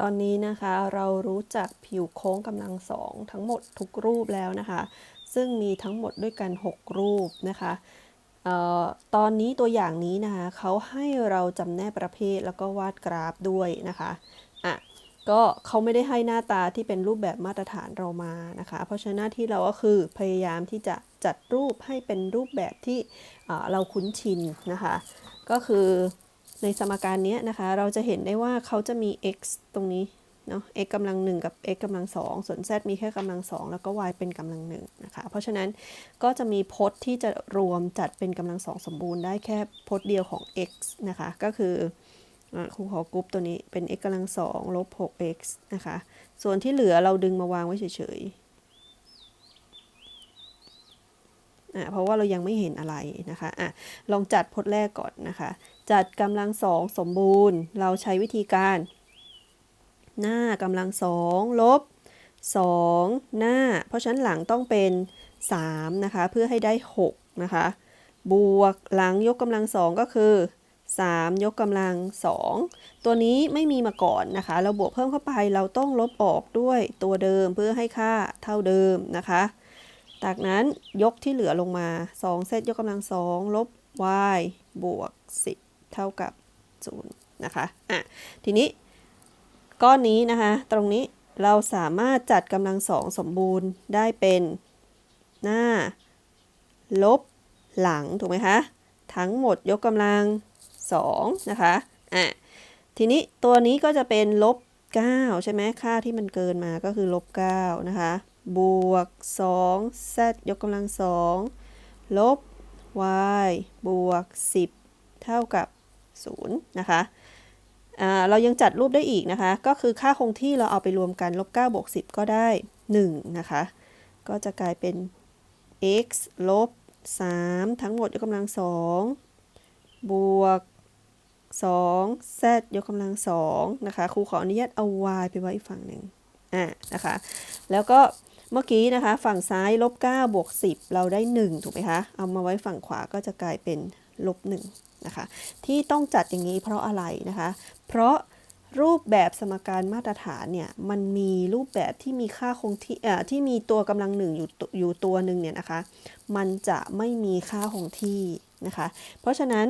ตอนนี้นะคะเรารู้จักผิวโค้งกำลังสองทั้งหมดทุกรูปแล้วนะคะ ซึ่งมีทั้งหมดด้วยกัน 6 รูปนะคะออตอนนี้ตัวอย่างนี้นะคะเขาให้เราจำแนกประเภทแล้วก็วาดกราฟด้วยนะคะอะก็เขาไม่ได้ให้หน้าตาที่เป็นรูปแบบมาตรฐานเรามานะคะ เพราะฉะนั้นหน้าที่เราก็คือพยายามที่จะจัดรูปให้เป็นรูปแบบที่เเราคุ้นชินนะคะ ก็คือ ในสมการนี้นะคะ เราจะเห็นได้ว่าเขาจะมี x ตรงนี้เนาะ x กำลังหนึ่งกับ x กำลังสองส่วน z มีแค่กำลังสองแล้วก็ y เป็นกำลังหนึ่งนะคะ เพราะฉะนั้นก็จะมีพจน์ที่จะรวมจัดเป็นกำลังสองสมบูรณ์ได้แค่พจน์เดียวของ x นะคะ ก็คือครูขอกรุ๊ปตัวนี้เป็น x กำลังสองลบ 6x นะคะ ส่วนที่เหลือเราดึงมาวางไว้เฉยๆ อะเพราะว่าเรายังไม่เห็นอะไรนะคะอะลองจัดพจน์แรกก่อนนะคะ จัดกำลังสองสมบูรณ์ เราใช้วิธีการ หน้ากำลังสองลบสองหน้า เพราะฉะนั้นหลังต้องเป็น 3 นะคะ เพื่อให้ได้ 6 นะคะ บวกหลังยกกำลังสองก็คือ 3 ยกกำลังสองตัวนี้ไม่มีมาก่อนนะคะ เราบวกเพิ่มเข้าไปเราต้องลบออกด้วยตัวเดิมเพื่อให้ค่าเท่าเดิมนะคะ จากนั้นยกที่เหลือลงมา 2 เซตยกกำลังสองลบ y บวก 10 เท่ากับ 0 นะคะ อะ ทีนี้ ก้อนนี้นะคะ ตรงนี้เราสามารถจัดกำลังสองสมบูรณ์ได้เป็นหน้า ลบหลัง ถูกไหมคะ ทั้งหมดยกกำลัง2นะคะ อะ ทีนี้ตัวนี้ก็จะเป็นลบ9ใช่ไหมค่าที่มันเกินมาก็คือลบ9นะคะ บวก 2 z ยกกำลัง2ลบ y บวก 10 เท่ากับ 0 นะคะเรายังจัดรูปได้อีกนะคะ ก็คือค่าคงที่เราเอาไปรวมกันลบ9บวก10 ก็ได้ 1 นะคะ ก็จะกลายเป็น x ลบ 3 ทั้งหมดยกกำลัง2บวก 2 z ยกกำลัง2นะคะ ครูขออนุญาตเอา y ไปไว้อีกฝั่งหนึ่งอ่านะคะ แล้วก็ เมื่อกี้นะคะ ฝั่งซ้ายลบ9บวก10 เราได้ 1 ถูกไหมคะ เอามาไว้ฝั่งขวาก็จะกลายเป็นลบ1นะคะ ที่ต้องจัดอย่างนี้เพราะอะไรนะคะ เพราะรูปแบบสมการมาตรฐานเนี่ย มันมีรูปแบบที่มีค่าคงที่เอ่อที่มีตัวกำลังหนึ่งอยู่ตัวอยู่ตัวหนึ่งเนี่ยนะคะ มันจะไม่มีค่าคงที่นะคะ เพราะฉะนั้น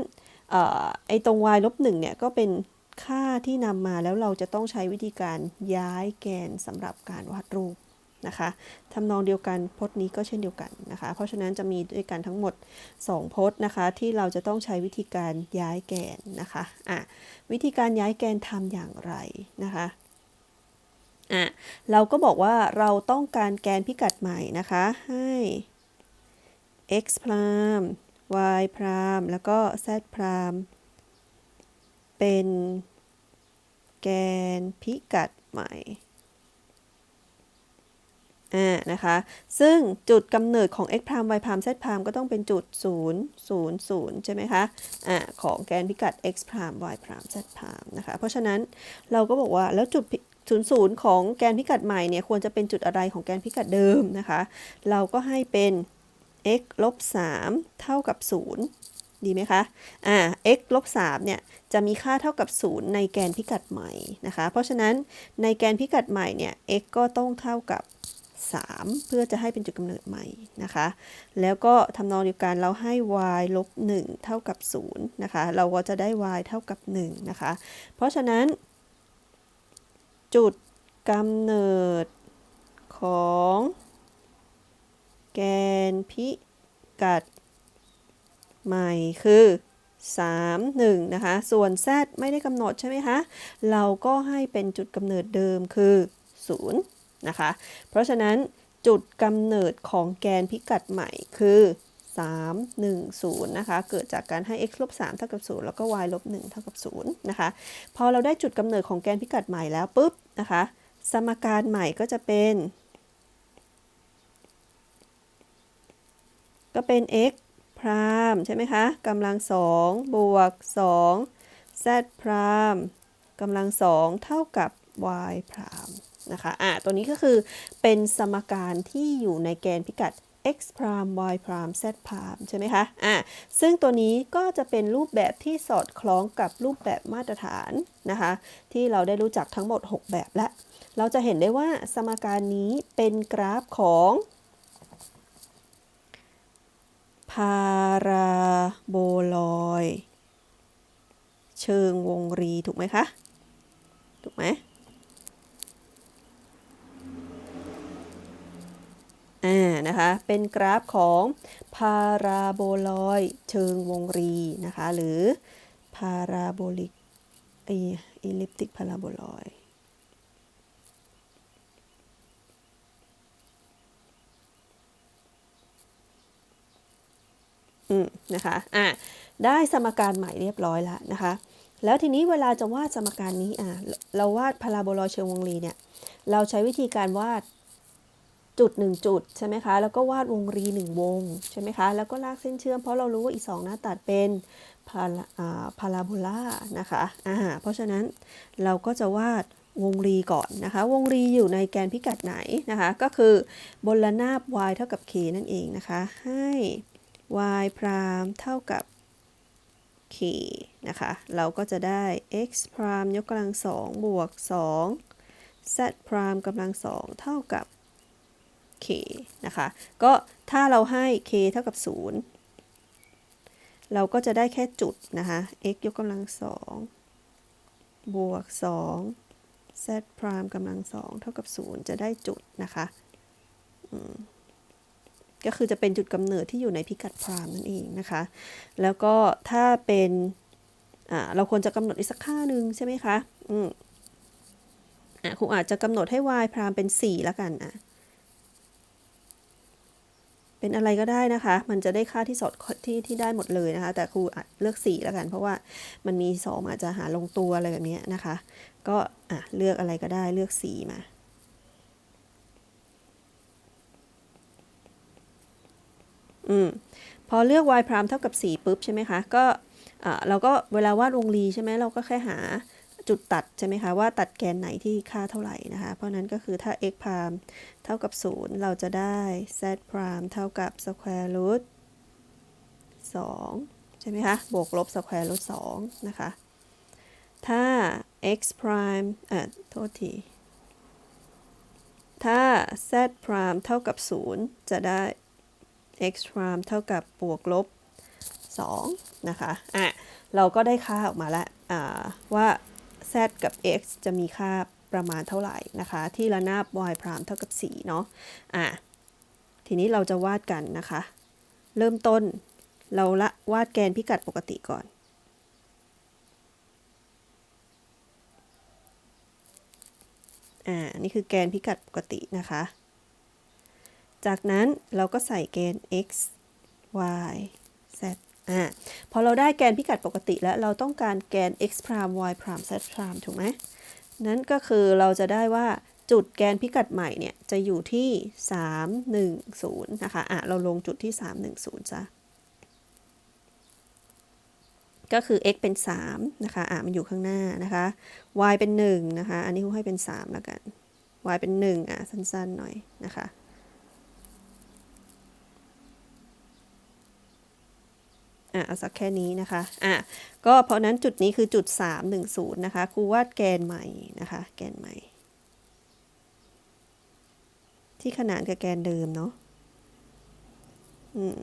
ออไอ้ตรง y ลบหนึ่งเนี่ยก็เป็นค่าที่นำมาแล้วเราจะต้องใช้วิธีการย้ายแกนสำหรับการวาดรูป นะคะทำนองเดียวกันพจน์นี้ก็เช่นเดียวกันนะคะ เพราะฉะนั้นจะมีด้วยกันทั้งหมด 2 พจน์นะคะที่เราจะต้องใช้วิธีการย้ายแกนนะคะอะวิธีการย้ายแกนทำอย่างไรนะคะอะเราก็บอกว่าเราต้องการแกนพิกัดใหม่นะคะให้ x พราม y พรามแล้วก็ z พรามเป็นแกนพิกัดใหม่ อ่านะคะ ซึ่งจุดกำเนิดของ x พราม y พราม z พรามก็ต้องเป็นจุด 0 0 0 ใช่ไหมคะอ่าของแกนพิกัด x พราม y พราม z พรามนะคะ เพราะฉะนั้นเราก็บอกว่าแล้วจุด0 0ของแกนพิกัดใหม่เนี่ยควรจะเป็นจุดอะไรของแกนพิกัดเดิมนะคะ เราก็ให้เป็น x ลบ3เท่ากับ 0 ดีไหมคะ อ่า x ลบ3เนี่ยจะมีค่าเท่ากับ 0 ในแกนพิกัดใหม่นะคะ เพราะฉะนั้นในแกนพิกัดใหม่เนี่ย x ก็ต้องเท่ากับ 3 เพื่อจะให้เป็นจุดกำเนิดใหม่นะคะ แล้วก็ทำนองเดียวกันเราให้ y ลบ1เท่ากับ0นะคะ เราก็จะได้ y เท่ากับ1นะคะ เพราะฉะนั้น จุดกำเนิดของแกนพิกัดใหม่คือ 3 1 นะคะ ส่วน z ไม่ได้กำหนดใช่ไหมคะ เราก็ให้เป็นจุดกำเนิดเดิมคือ 0 นะคะ เพราะฉะนั้นจุดกำเนิดของแกนพิกัดใหม่คือ 3 1 0 นะคะ เกิดจากการให้ x ลบ3เท่ากับ 0 แล้วก็ y ลบ1เท่ากับ 0 นะคะ พอเราได้จุดกำเนิดของแกนพิกัดใหม่แล้วปุ๊บนะคะ สมการใหม่ก็จะเป็น ก็เป็น x พรามใช่ไหมคะกำลังสองบวก2 z พรามกำลังสองเท่ากับ y พราม นะคะอะตัวนี้ก็คือเป็นสมการที่อยู่ในแกนพิกัด x prime y prime z prime ใช่ไหมคะ อ่าซึ่งตัวนี้ก็จะเป็นรูปแบบที่สอดคล้องกับรูปแบบมาตรฐานนะคะ ที่เราได้รู้จักทั้งหมด 6 แบบและ เราจะเห็นได้ว่าสมการนี้เป็นกราฟของพาราโบลอย เชิงวงรี ถูกไหมคะ ถูกไหม อ่านะคะ เป็นกราฟของพาราโบลอยเชิงวงรีนะคะ หรือพาราโบลิกไออลิปติกพาราโบลอยอืมนะคะ อะ ได้สมการใหม่เรียบร้อยแล้วนะคะ แล้วทีนี้เวลาจะวาดสมการนี้ อะ เราวาดพาราโบลอยเชิงวงรีเนี่ย เราใช้วิธีการวาด จุด 1 จุดใช่ไหมคะ แล้วก็วาดวงรี 1 วงใช่ไหมคะ แล้วก็ลากเส้นเชื่อมเพราะเรารู้ว่าอีก 2 หน้าตัดเป็นพาราพาราโบลานะคะอ่าเพราะฉะนั้นเราก็จะวาดวงรีก่อนนะคะ วงรีอยู่ในแกนพิกัดไหนนะคะ ก็คือบนระนาบ y เท่ากับ k นั่นเองนะคะ ให้ y พรามเท่ากับ k นะคะ เราก็จะได้ x พรามยกกำลังสองบวก2 z พรามกำลังสองเท่ากับ k นะคะ ก็ถ้าเราให้ k เท่ากับ 0 เราก็จะได้แค่จุดนะคะ x ยกกำลังสองบวก 2 z พรามกำลังสองเท่ากับ 0 จะได้จุดนะคะก็คือจะเป็นจุดกำเนิดที่อยู่ในพิกัดพรามนั่นเองนะคะ แล้วก็ถ้าเป็นเราควรจะกำหนดอีกสักค่าหนึ่งใช่ไหมคะ อืมอะครูอาจจะกำหนดให้ y พรามเป็น 4 แล้วกันอะ เป็นอะไรก็ได้นะคะ มันจะได้ค่าที่สอดที่ที่ได้หมดเลยนะคะ แต่ครูเลือก4แล้วกัน เพราะว่ามันมี 2 อาจจะหาลงตัวอะไรแบบนี้นะคะ ก็อะเลือกอะไรก็ได้เลือก4มาอืมพอเลือก y พรามเท่ากับ4ปุ๊บใช่ไหมคะ ก็เราก็เวลาวาดวงรีใช่ไหมเราก็แค่หา จุดตัดใช่ไหมคะว่าตัดแกนไหนที่ค่าเท่าไหร่นะคะ เพราะนั้นก็คือถ้า x พรามเท่ากับ 0 เราจะได้ z พรามเท่ากับ square root 2 ใช่ไหมคะบวกลบ square root 2 นะคะ ถ้า x prime อะโทษที ถ้า z พรามเท่ากับ 0 จะได้ x prime เท่ากับบวกลบ 2 นะคะ อะ เราก็ได้ค่าออกมาแล้วว่า z กับ x จะมีค่าประมาณเท่าไหร่นะคะ ที่ระนาบ y พรามเท่ากับ4เนาะอะทีนี้เราจะวาดกันนะคะ เริ่มต้นเราละวาดแกนพิกัดปกติก่อนอ่านี่คือแกนพิกัดปกตินะคะ จากนั้นเราก็ใส่แกน x y อ่าพอเราได้แกนพิกัดปกติแล้วเราต้องการแกน x prime y prime z prime ถูกไหมนั้นก็คือเราจะได้ว่าจุดแกนพิกัดใหม่เนี่ยจะอยู่ที่ 310 นะคะ อะ เราลงจุดที่ 310ซะ ก็คือ x เป็น 3 นะคะ อะ มันอยู่ข้างหน้านะคะ y เป็น 1 นะคะ อันนี้ครูให้เป็น 3 แล้วกัน y เป็น 1 อะ สั้นๆ หน่อยนะคะ อะเอาสักแค่นี้นะคะอะก็เพราะนั้นจุดนี้คือจุด 310 นะคะครูวาดแกนใหม่นะคะ แกนใหม่ ที่ขนานกับแกนเดิมเนาะอืม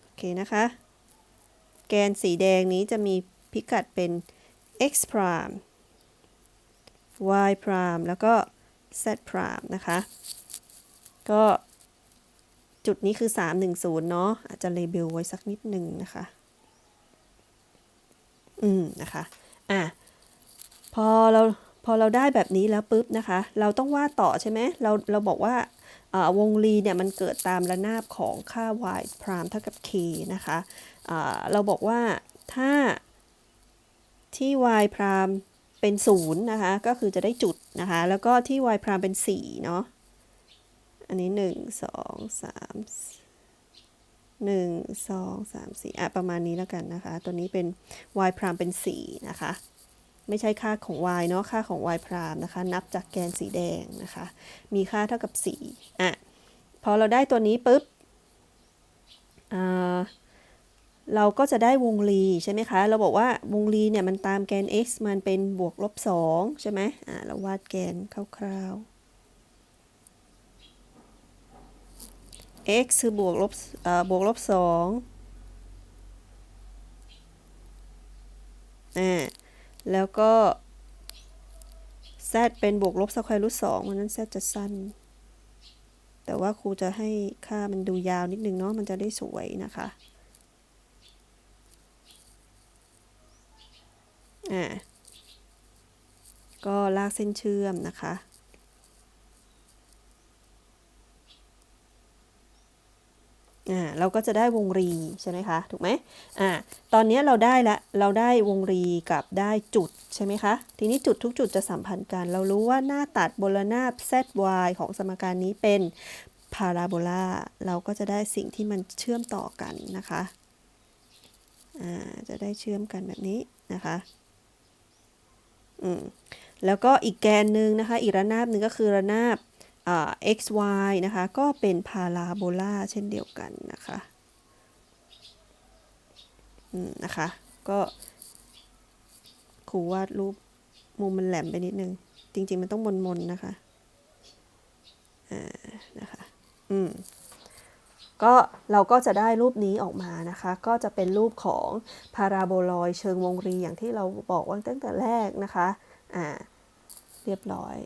โอเคนะคะ แกนสีแดงนี้จะมีพิกัดเป็น x prime y prime แล้วก็ z prime นะคะ ก็ จุดนี้คือ 310 เนาะอาจจะเลเบลไว้สักนิดหนึ่งนะคะ อืมนะคะ อะ พอเราพอเราได้แบบนี้แล้วปุ๊บนะคะ เราต้องวาดต่อใช่ไหมเราเราบอกว่าวงรีเนี่ยมันเกิดตามระนาบของค่า y พรามเท่ากับ k นะคะเราบอกว่าถ้าที่ y พรามเป็น0นะคะ ก็คือจะได้จุดนะคะ แล้วก็ที่ y พรามเป็น4เนาะ อันนี้หนึ่งสองสามหนึ่งสองสามสี่อะประมาณนี้แล้วกันนะคะ ตัวนี้เป็น y พรามเป็นสี่นะคะ ไม่ใช่ค่าของ y เนาะค่าของ y พรามนะคะ นับจากแกนสีแดงนะคะ มีค่าเท่ากับ4อะพอเราได้ตัวนี้ปุ๊บอ่าเราก็จะได้วงรีใช่ไหมคะ เราบอกว่าวงรีเนี่ยมันตามแกน x มันเป็นบวกลบ2ใช่ไหมอ่าเราวาดแกนคร่าวๆ x คือบวกลบบวกลบ2อ่าแล้วก็ z เป็นบวกลบสแควร์รูทสองเพราะนั้น z จะสั้น แต่ว่าครูจะให้ค่ามันดูยาวนิดนึงเนาะมันจะได้สวยนะคะอ่าก็ลากเส้นเชื่อมนะคะ อ่าเราก็จะได้วงรีใช่ไหมคะ ถูกไหมอ่าตอนนี้เราได้ละ เราได้วงรีกับได้จุดใช่ไหมคะ ทีนี้จุดทุกจุดจะสัมพันธ์กัน เรารู้ว่าหน้าตัดบนระนาบ zy ของสมการนี้เป็นพาราโบลา เราก็จะได้สิ่งที่มันเชื่อมต่อกันนะคะ อ่า จะได้เชื่อมกันแบบนี้นะคะ อืม แล้วก็อีกแกนหนึ่งนะคะ อีกระนาบหนึ่งก็คือระนาบ x y นะคะ ก็เป็นพาราโบลาเช่นเดียวกันนะคะอืมนะคะ ก็ครูวาดรูปมุมมันแหลมไปนิดนึง จริง ๆ มันต้องมนๆนะคะ อ่า นะคะ อืม ก็เราก็จะได้รูปนี้ออกมานะคะ ก็จะเป็นรูปของพาราโบลอยเชิงวงรีอย่างที่เราบอกไว้ตั้งแต่แรกนะคะ อ่า เรียบร้อย